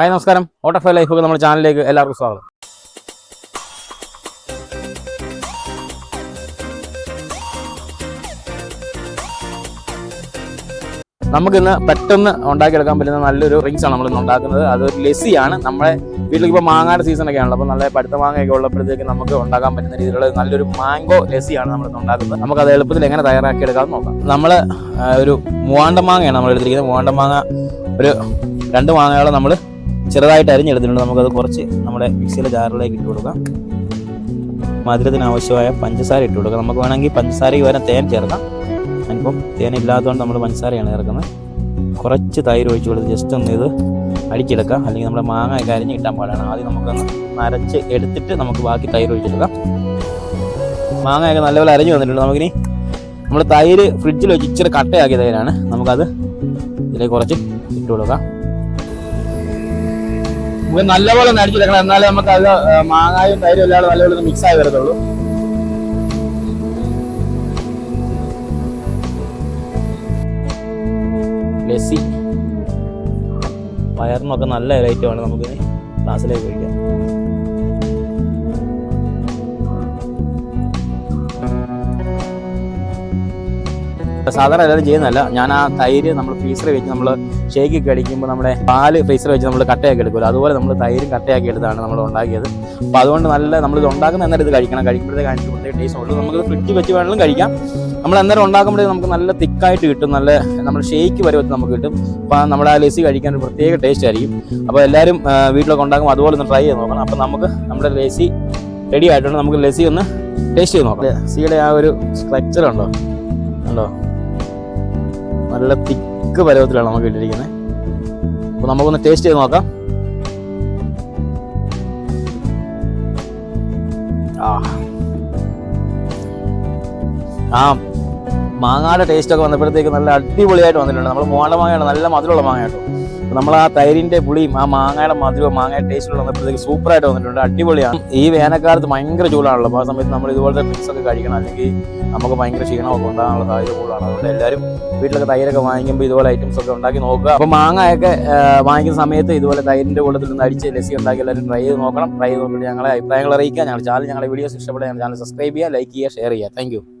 Hi നമസ്കാരം. ഓട്ടോഫൈ life നമ്മുടെ ചാനലിലേക്ക് എല്ലാവർക്കും സ്വാഗതം. നമുക്കിന്ന് പെട്ടെന്ന് ഉണ്ടാക്കിയെടുക്കാൻ പറ്റുന്ന നല്ലൊരു റിങ്സ് ആണ് നമ്മളിന്ന് ഉണ്ടാക്കുന്നത്. അത് ലെസിയാണ് നമ്മുടെ വീട്ടിലേക്ക് ഇപ്പോൾ മാങ്ങയുടെ സീസൺ ഒക്കെ ആണല്ലോ അപ്പോൾ നല്ല പടുത്ത മാങ്ങയൊക്കെ ഉള്ളപ്പോഴത്തേക്ക് നമുക്ക് ഉണ്ടാക്കാൻ പറ്റുന്ന രീതിയിലുള്ള നല്ലൊരു മാംഗോ ലെസിയാണ് നമ്മൾ ഇന്ന് ഉണ്ടാക്കുന്നത്. നമുക്ക് അത് എളുപ്പത്തിൽ എങ്ങനെ തയ്യാറാക്കിയെടുക്കാമെന്ന് നോക്കാം. നമ്മൾ ഒരു മൂവാണ്ട മാങ്ങയാണ് നമ്മൾ എടുത്തിരിക്കുന്നത് മൂവാണ്ട മാങ്ങ ഒരു രണ്ട് മാങ്ങകളെ നമ്മൾ ചെറുതായിട്ട് അരിഞ്ഞെടുത്തിട്ടുണ്ട്. നമുക്കത് കുറച്ച് നമ്മുടെ മിക്സിയിലെ ജാറിലേക്ക് ഇട്ട് കൊടുക്കാം. മധുരത്തിന് ആവശ്യമായ പഞ്ചസാര ഇട്ട് കൊടുക്കാം. നമുക്ക് വേണമെങ്കിൽ പഞ്ചസാരയ്ക്ക് പകരം തേൻ ചേർക്കാം. ഞാനിപ്പം തേൻ ഇല്ലാത്തതുകൊണ്ട് നമ്മൾ പഞ്ചസാരയാണ് ചേർക്കുന്നത്. കുറച്ച് തൈര് ഒഴിച്ച് കൊടുത്ത് ജസ്റ്റ് ഒന്ന് ഇത് അടിച്ചെടുക്കാം. അല്ലെങ്കിൽ നമ്മുടെ മാങ്ങ ഒക്കെ അരിഞ്ഞ് കിട്ടാൻ പാടാണ്. ആദ്യം നമുക്കൊന്ന് നരച്ച് എടുത്തിട്ട് നമുക്ക് ബാക്കി തൈര് ഒഴിച്ചെടുക്കാം. മാങ്ങയൊക്കെ നല്ലപോലെ അരിഞ്ഞു വന്നിട്ടുണ്ട്. നമുക്കിനി നമ്മൾ തൈര് ഫ്രിഡ്ജിൽ വെച്ച് ഇച്ചിരി കട്ടയാക്കിയ തൈരാണ്. നമുക്കത് ഇതിലേക്ക് കുറച്ച് ഇട്ട് കൊടുക്കാം. നമുക്ക് നല്ലപോലെ നടിച്ചു അടിച്ചെടുക്കണം എന്നാലേ നമുക്ക് അത് മാങ്ങായും തൈരും എല്ലാം നല്ലപോലെ മിക്സ് ആയി വരത്തുള്ളൂ. ലസ്സി. പയറിനൊക്കെ നല്ല ഐറ്റമാണ് നമുക്ക് ക്ലാസ്സിലേക്ക് കഴിക്കാം സാധാരണ എല്ലാവരും ചെയ്യുന്നതല്ല. ഞാൻ ആ തൈര് നമ്മൾ ഫ്രീസറിൽ വെച്ച് നമ്മൾ ഷേക്ക് ഒക്കെ അടിക്കുമ്പോൾ നമ്മുടെ പാൽ ഫ്രീസർ വെച്ച് നമ്മൾ കട്ടയാക്കി എടുക്കുമല്ലോ. അതുപോലെ നമ്മൾ തൈരും കട്ടയാക്കി എടുത്താണ് നമ്മൾ ഉണ്ടാക്കിയത്. അപ്പോൾ അതുകൊണ്ട് നല്ല നമ്മൾ ഇത് ഉണ്ടാക്കുന്ന അന്നേരം ഇത് കഴിക്കണം. കഴിക്കുമ്പോഴത്തേക്ക് പ്രത്യേക ടേസ്റ്റ് ഉള്ളൂ. നമുക്ക് ഫ്രിഡ്ജ് വെച്ച് വേണമെങ്കിലും കഴിക്കാം. നമ്മൾ അന്നേരം ഉണ്ടാക്കുമ്പോഴേ നമുക്ക് നല്ല തിക്കായിട്ട് കിട്ടും. നല്ല നമ്മൾ ഷേക്ക് പരുവത്തിൽ നമുക്ക് കിട്ടും. അപ്പോൾ നമ്മുടെ ആ ലസ്സി കഴിക്കാൻ ഒരു പ്രത്യേക ടേസ്റ്റ് ആയിരിക്കും. അപ്പോൾ എല്ലാവരും വീട്ടിലൊക്കെ ഉണ്ടാക്കുമ്പോൾ അതുപോലെ ഒന്ന് ട്രൈ ചെയ്ത് നോക്കണം. അപ്പോൾ നമുക്ക് നമ്മുടെ ലസ്സി റെഡി ആയിട്ടുണ്ട്. നമുക്ക് ലസ്സി ഒന്ന് ടേസ്റ്റ് ചെയ്ത് നോക്കാം. ലസ്സിയുടെ ആ ഒരു സ്ട്രക്ചർ ഉണ്ടോ? ഉണ്ടോ? നല്ല തിക്ക് പലവത്തിലാണ് നമുക്ക് ഇട്ടിരിക്കുന്നത്. അപ്പോൾ നമുക്കൊന്ന് ടേസ്റ്റ് ചെയ്ത് നോക്കാം. ആ ആ മാങ്ങയുടെ ടേസ്റ്റ് ഒക്കെ വന്നപ്പോഴത്തേക്ക് നല്ല അടിപൊളിയായിട്ട് വന്നിട്ടുണ്ട്. നമ്മൾ മോണ്ട മാങ്ങയാണ് നല്ല മധുരമുള്ള മാങ്ങ കേട്ടോ. നമ്മൾ ആ തൈരിന്റെ പുളിയും ആ മാങ്ങയുടെ മധുരവും മാങ്ങയുടെ ടേസ്റ്റുള്ള വന്നപ്പോഴത്തേക്ക് സൂപ്പറായിട്ട് വന്നിട്ടുണ്ട്. അടിപൊളിയാണ്. ഈ വേനൽക്കാലത്ത് ഭയങ്കര ചൂടാണല്ലോ. അപ്പോൾ ആ സമയത്ത് നമ്മൾ ഇതുപോലത്തെ ഡ്രിങ്ക്സ് ഒക്കെ കഴിക്കണം. അല്ലെങ്കിൽ നമുക്ക് ഭയങ്കര ക്ഷീണമൊക്കെ ഉണ്ടാകാനുള്ള സാധ്യത കൂടുതലാണ്. അതുകൊണ്ട് എല്ലാവരും വീട്ടിലൊക്കെ തൈരൊക്കെ വാങ്ങിക്കുമ്പോൾ ഇതുപോലെ ഐറ്റംസ് ഒക്കെ ഉണ്ടാക്കി നോക്കുക. അപ്പോൾ മാങ്ങയൊക്കെ വാങ്ങിക്കുന്ന സമയത്ത് ഇതുപോലെ തൈരിന്റെ കൂട്ടത്തിൽ നിന്ന് അടിച്ച് ലസ്സി ഉണ്ടാക്കി എല്ലാവരും ട്രൈ ചെയ്ത് നോക്കണം. ട്രൈ ചെയ്ത് നോക്കിയിട്ട് ഞങ്ങളെ അഭിപ്രായങ്ങൾ അറിയിക്കുക. ഞങ്ങൾ ചാനൽ ഞങ്ങളുടെ വീഡിയോസ് ഇഷ്ടപ്പെടുക ഞങ്ങളുടെ ചാനൽ സബ്സ്ക്രൈബ് ചെയ്യുക ലൈക്ക് ചെയ്യുക ഷെയർ ചെയ്യുക. താങ്ക്